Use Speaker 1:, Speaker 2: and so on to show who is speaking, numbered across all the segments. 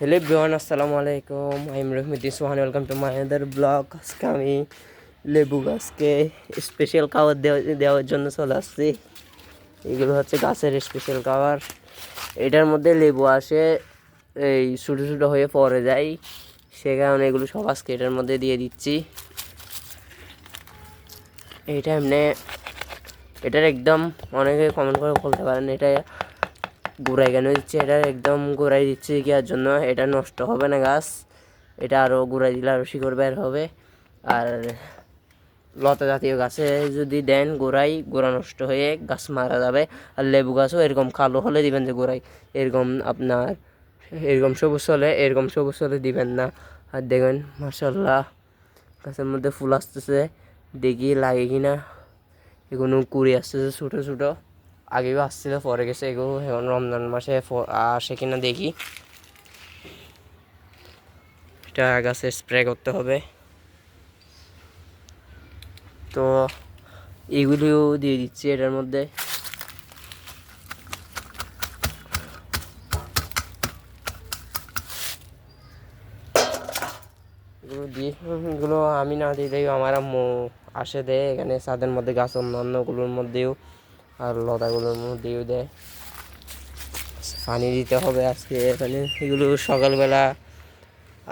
Speaker 1: Hello বিওয়ান আসসালামু আলাইকুম I am Rahimuddin Sohan welcome to my other blog আজকে আমি লেবু গাছকে স্পেশাল খাবার দেওয়া দেওয়ার জন্য চলে আসছি। এগুলো হচ্ছে গাছের স্পেশাল খাবার এটার মধ্যে লেবু আসে, এই ছোটো ছোটো হয়ে পড়ে যায়। সে কারণে এগুলো সব আজকে এটার মধ্যে দিয়ে দিচ্ছি। এইটা এমনি এটার একদম অনেকে কমেন্ট করে বলতে পারেন, এটা গোড়ায় কেন দিচ্ছে? এটা একদম গোড়ায় দিচ্ছে কি আর জন্য? এটা নষ্ট হবে না, গাছ। এটা আরও গোড়ায় দিলে আরও শিকড় বের হবে। আর লতা জাতীয় গাছে যদি দেন গোড়ায় গোড়া নষ্ট হয়ে গাছ মারা যাবে। আর লেবু গাছও এরকম কালো হলে দিবেন যে গোড়ায় এরকম আপনার, এরকম সবুজ হলে, এরকম সবুজ হলে দিবেন না। আর দেখবেন মার্শাল্লাহ গাছের মধ্যে ফুল আসতেছে। দেখি লাগে কি না এগুলো কুড়ি আসতেছে ছোটো ছোটো। আগেও আসছিল, পরে গেছে এগুলো এখন রমজান মাসে আসে কিনা দেখি। এটা গাছে স্প্রে করতে হবে। তো এগুলিও দিয়ে দিচ্ছি এটার মধ্যে। এগুলো আমি না দিলেই আমার আসে দেয়, এখানে ছাদের মধ্যে গাছ অন্যান্যগুলোর মধ্যেও। আর লতাগুলোর মধ্যেও দেয় পানি দিতে হবে আজকে এখানে এগুলো সকালবেলা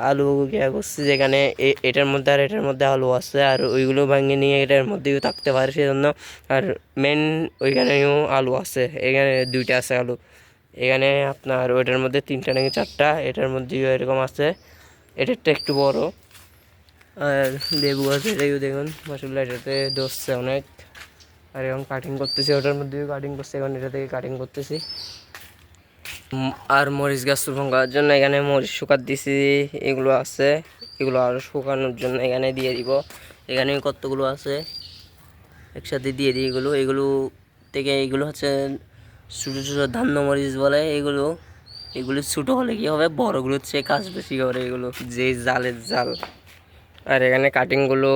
Speaker 1: আলু ইয়া করছি যেখানে। এটার মধ্যে আর এটার মধ্যে আলু আছে, আর ওইগুলো ভাঙে নিয়ে এটার মধ্যেও থাকতে পারে সেজন্য। আর মেন ওইখানেও আলু আছে, এখানে দুইটা আছে আলু। এখানে আপনার ওইটার মধ্যে তিনটা নাকি চারটা, এটার মধ্যেও এরকম আছে। এটারটা একটু বড়। আর লেবু আছে, এটাও দেখুন মাসাল্লাহ এটাতে ধরছে অনেক। আর এখন কাটিং করতেছি, ওটার মধ্যেও কাটিং করছি, এখন এটা থেকে কাটিং করতেছি। আর মরিচ গাছ ভাঙার জন্য এখানে মরিচ শুকাত দিছি, এগুলো আছে, এগুলো আরও শুকানোর জন্য এখানে দিয়ে দিব। এখানে কতগুলো আছে? একসাথে দিয়ে দিই এগুলো এগুলো থেকে এগুলো হচ্ছে ছোটো ছোটো ধান্য মরিচ বলে এগুলো এগুলো ছোটো হলে কী হবে? বড়গুলো হচ্ছে কাজ বেশি করে এগুলো, যে জালের জাল। আর এখানে কাটিংগুলো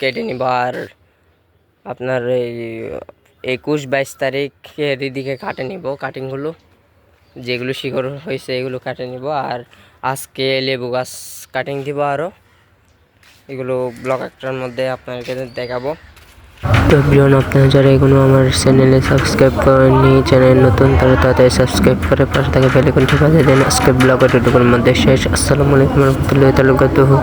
Speaker 1: কেটে নিব আর আপনার এই একুশ বাইশ তারিখের দিকে কাটে নিব কাটিংগুলো যেগুলো শিকড় হয়েছে এগুলো কাটে নিব। আর আজকে লেবু গাছ কাটিং দিব আরও এগুলো ব্লক একটার মধ্যে আপনাদেরকে দেখাবো। তো প্রিয়ন আপনারা যারা এখনও আমার চ্যানেলে সাবস্ক্রাইব করেননি, চ্যানেল নতুন, তারা তাড়াতাড়ি সাবস্ক্রাইব করে পাশে থাকে বেলাইকনটি বাজিয়ে দেন। আজকে ব্লগ এটুকুর মধ্যে শেষ। আসসালামু আলাইকুম রহমতুল্লাহ তালুকাতুহু